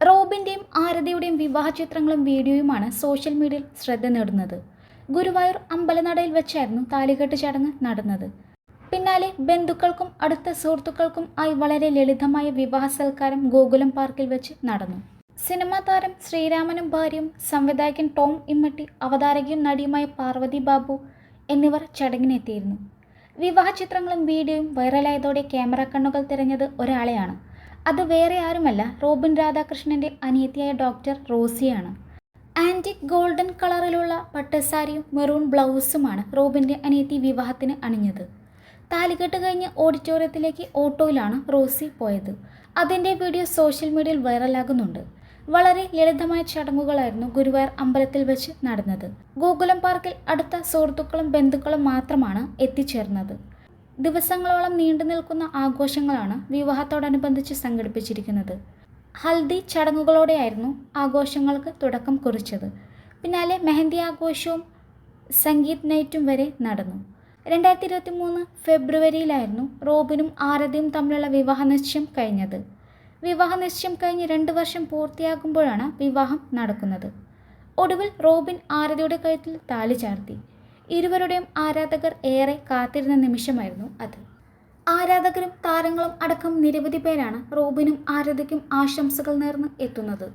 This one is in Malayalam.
റോബിന്റെയും ആരതിയുടെയും വിവാഹ ചിത്രങ്ങളും വീഡിയോയുമാണ് സോഷ്യൽ മീഡിയയിൽ ശ്രദ്ധ നേടുന്നത്. ഗുരുവായൂർ അമ്പലനടയിൽ വെച്ചായിരുന്നു താലികെട്ട് ചടങ്ങ് നടന്നത്. പിന്നാലെ ബന്ധുക്കൾക്കും അടുത്ത സുഹൃത്തുക്കൾക്കും ആയി വളരെ ലളിതമായ വിവാഹ സൽക്കാരം ഗോകുലം പാർക്കിൽ വെച്ച് നടന്നു. സിനിമാ താരം ശ്രീരാമനും ഭാര്യയും സംവിധായകൻ ടോം ഇമ്മട്ടി അവതാരകയും നടിയുമായ പാർവതി ബാബു എന്നിവർ ചടങ്ങിനെത്തിയിരുന്നു. വിവാഹ ചിത്രങ്ങളും വീഡിയോയും വൈറലായതോടെ ക്യാമറ കണ്ണുകൾ തിരഞ്ഞത് ഒരാളെയാണ്. അത് വേറെ ആരുമല്ല റോബിൻ രാധാകൃഷ്ണന്റെ അനിയത്തിയായ ഡോക്ടർ റോസിയാണ്. ആന്റിക് ഗോൾഡൻ കളറിലുള്ള പട്ടുസാരിയും മെറൂൺ ബ്ലൗസുമാണ് റോബിന്റെ അനിയത്തി വിവാഹത്തിന് അണിഞ്ഞത്. താലികെട്ട് കഴിഞ്ഞ് ഓഡിറ്റോറിയത്തിലേക്ക് ഓട്ടോയിലാണ് റോസി പോയത്. അതിന്റെ വീഡിയോ സോഷ്യൽ മീഡിയയിൽ വൈറലാകുന്നുണ്ട്. വളരെ ലളിതമായ ചടങ്ങുകളായിരുന്നു ഗുരുവായൂർ അമ്പലത്തിൽ വെച്ച് നടന്നത്. ഗോകുലം പാർക്കിൽ അടുത്ത സുഹൃത്തുക്കളും ബന്ധുക്കളും മാത്രമാണ് എത്തിച്ചേർന്നത്. ദിവസങ്ങളോളം നീണ്ടു നിൽക്കുന്ന ആഘോഷങ്ങളാണ് വിവാഹത്തോടനുബന്ധിച്ച് സംഘടിപ്പിച്ചിരിക്കുന്നത്. ഹൽദി ചടങ്ങുകളോടെയായിരുന്നു ആഘോഷങ്ങൾക്ക് തുടക്കം കുറിച്ചത്. പിന്നാലെ മെഹന്തി ആഘോഷവും സംഗീത് നൈറ്റും വരെ നടന്നു. രണ്ടായിരത്തി ഇരുപത്തി മൂന്ന് ഫെബ്രുവരിയിലായിരുന്നു റോബിനും ആരതിയും തമ്മിലുള്ള വിവാഹ നിശ്ചയം കഴിഞ്ഞത്. വിവാഹ നിശ്ചയം കഴിഞ്ഞ് രണ്ട് വർഷം പൂർത്തിയാകുമ്പോഴാണ് വിവാഹം നടക്കുന്നത്. ഒടുവിൽ റോബിൻ ആരതിയുടെ കഴുത്തിൽ താലി ചാർത്തി. ഇരുവരുടെയും ആരാധകർ ഏറെ കാത്തിരുന്ന നിമിഷമായിരുന്നു അത്. ആരാധകരും താരങ്ങളും അടക്കം നിരവധി പേരാണ് റോബിനും ആരതിക്കും ആശംസകൾ നേർന്ന് എത്തുന്നത്.